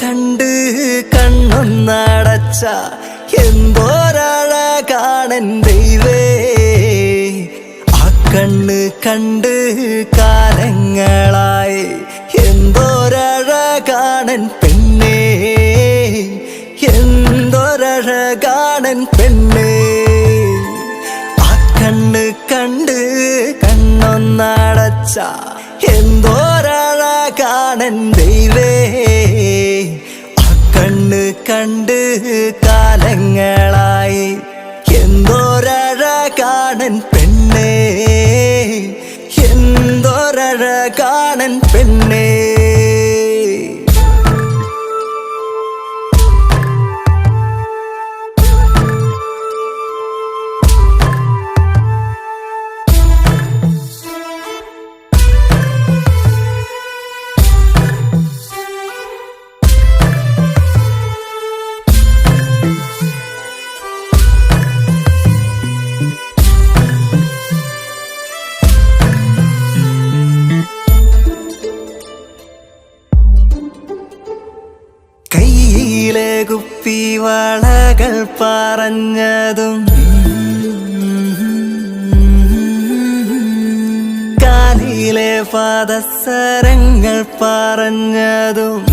കണ്ട് കണ്ണൊന്നടച്ച എന്തോരാഴ കാണൻ ദൈവേ കണ്ണ് കണ്ട് കാലങ്ങളായി എന്തോരഴകാണൻ പെണ്ണേ? എന്തോരഴകാണൻ പെണ്ണേ? ആ കണ്ണ് കണ്ട് കണ്ണൊന്നടച്ച എന്തോരഴകാണൻ ദൈവേ? ആ കണ്ണ് കണ്ട് കാലങ്ങളായി എന്തോരഴകാണൻ പെണ്ണേ കുപ്പി വളകൾ പറഞ്ഞതും. കാലിലെ പാദസരങ്ങൾ പറഞ്ഞതും.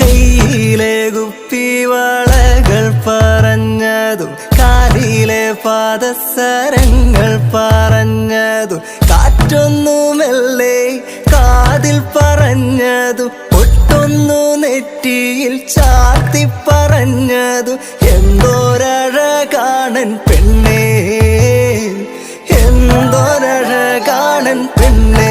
കയ്യിലെ കുപ്പി വളകൾ പറഞ്ഞതും. കാലിലെ പാദസരങ്ങൾ പറഞ്ഞതും. കാറ്റൊന്നുമല്ലേ കാതിൽ പറഞ്ഞതും ഒട്ടൊന്നു നെറ്റിയിൽ ചാത്തി പറഞ്ഞതു എന്തോരഴകാണൻ പെണ്ണേ എന്തോരഴകാണൻ പെണ്ണേ.